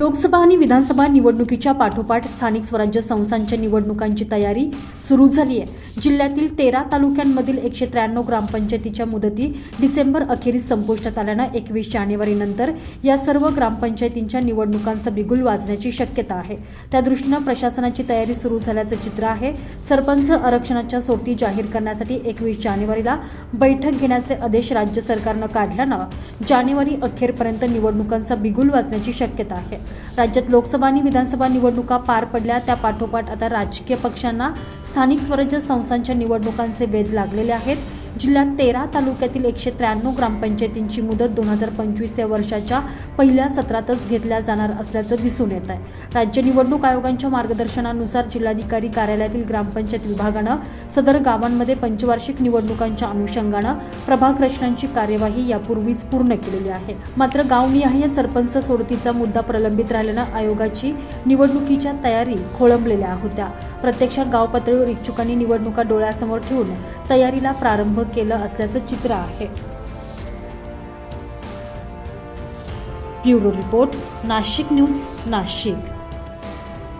लोकसभा आणि विधानसभा निवडणुकीच्या पाठोपाठ स्थानिक स्वराज्य संस्थांच्या निवडणुकांची तयारी सुरू झाली आहे. जिल्ह्यातील तेरा तालुक्यांमधील एकशे त्र्याण्णव ग्रामपंचायतीच्या मुदती डिसेंबर अखेरीस संपुष्टात आल्यानं एकवीस जानेवारीनंतर या सर्व ग्रामपंचायतींच्या निवडणुकांचं बिगुल वाजण्याची शक्यता आहे. त्यादृष्टीनं प्रशासनाची तयारी सुरू झाल्याचं चित्र आहे. सरपंच आरक्षणाच्या सोटी जाहीर करण्यासाठी एकवीस जानेवारीला बैठक घेण्याचे आदेश राज्य सरकारनं काढल्यानं जानेवारी अखेरपर्यंत निवडणुकांचा बिगुल वाजण्याची शक्यता आहे. राज्यात लोकसभा आणि विधानसभा निवडणुका पार पडल्या. त्या पाठोपाठ आता राजकीय पक्षांना स्थानिक स्वराज्य संस्थांच्या निवडणुकांचे वेध लागलेले आहेत. जिल्ह्यात तेरा तालुक्यातील एकशे त्र्याण्णव ग्रामपंचायतींची मुदत दोन हजार पंचवीस या वर्षाच्या पहिल्या सत्रातच घेतल्या जाणार असल्याचं दिसून येत आहे. राज्य निवडणूक आयोगांच्या मार्गदर्शनानुसार जिल्हाधिकारी कार्यालयातील ग्रामपंचायत विभागानं सदर गावांमध्ये पंचवार्षिक निवडणुकांच्या अनुषंगानं प्रभाग रचनांची कार्यवाही यापूर्वीच पूर्ण केलेली आहे. मात्र गावनिहाय सरपंच सोडतीचा मुद्दा प्रलंबित राहिल्यानं आयोगाची निवडणुकीच्या तयारी खोळंबलेल्या होत्या. प्रत्यक्षात गाव पातळीवर इच्छुकांनी निवडणुका डोळ्यासमोर ठेवून तयारीला प्रारंभ केलं असल्याचं चित्र आहे. Bureau report Nashik news Nashik.